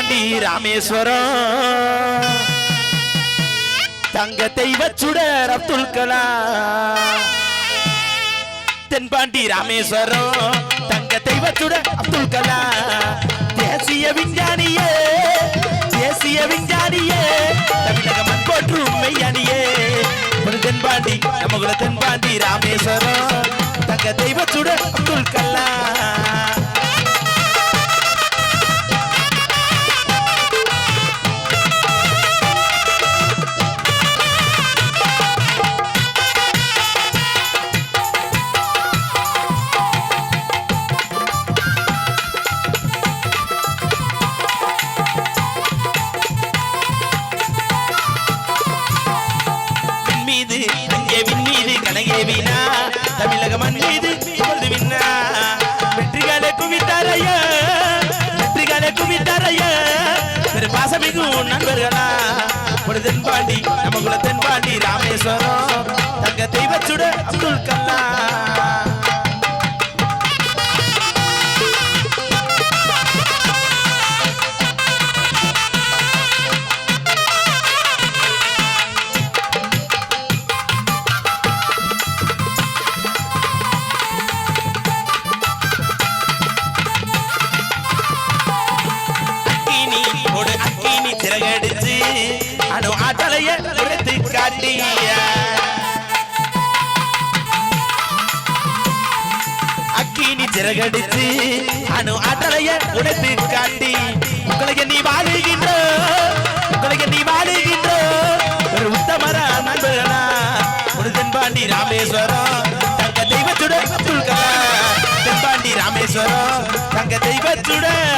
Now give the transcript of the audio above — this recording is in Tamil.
தாண்டி ராமேஸ்வரம். தங்கத்தை வச்சுடர் அப்துல் கலாம். தென்பாண்டி ராமேஸ்வரம். தங்கத்தை தெய்வ அப்துல் கலாம். தேசிய விஞ்ஞானியே தேசிய விஞ்ஞானியே. தமிழக மண் போற்றும் மெய்யானியே தென்பாண்டி நம்ம தென்பாண்டி ராமேஸ்வரம். விண் மீது அங்கே வீணா தமிழக மண் மீது பொழுது விண்ணா வெற்றிகளை குவித்தாரைய வெற்றிகளை குவித்தாரைய பெரு பாசமிகும் நண்பர்களா. ஒரு தென்பாண்டி நமக்குள்ள தென்பாண்டி ராமேஸ்வரம் தங்க தெய்வச்சுட அப்துல் கல்லா ஒரு அக்கினி திரகடிச்சு அணு ஆட்டலைய எடுத்து காட்டிய. அக்கினி சிறகடிச்சு அணு ஆட்டலைய உடைத்து காட்டி. உங்களுக்கு நீ வாழுகின்ற உங்களுக்கு நீ வாழுகின்ற ஒரு உத்தமர நண்பனா. ஒரு தென்பாண்டி ராமேஸ்வரம் தங்க தெய்வத்துடன் அப்துல் கலாம். தென்பாண்டி ராமேஸ்வரம் தங்க தெய்வத்துடன்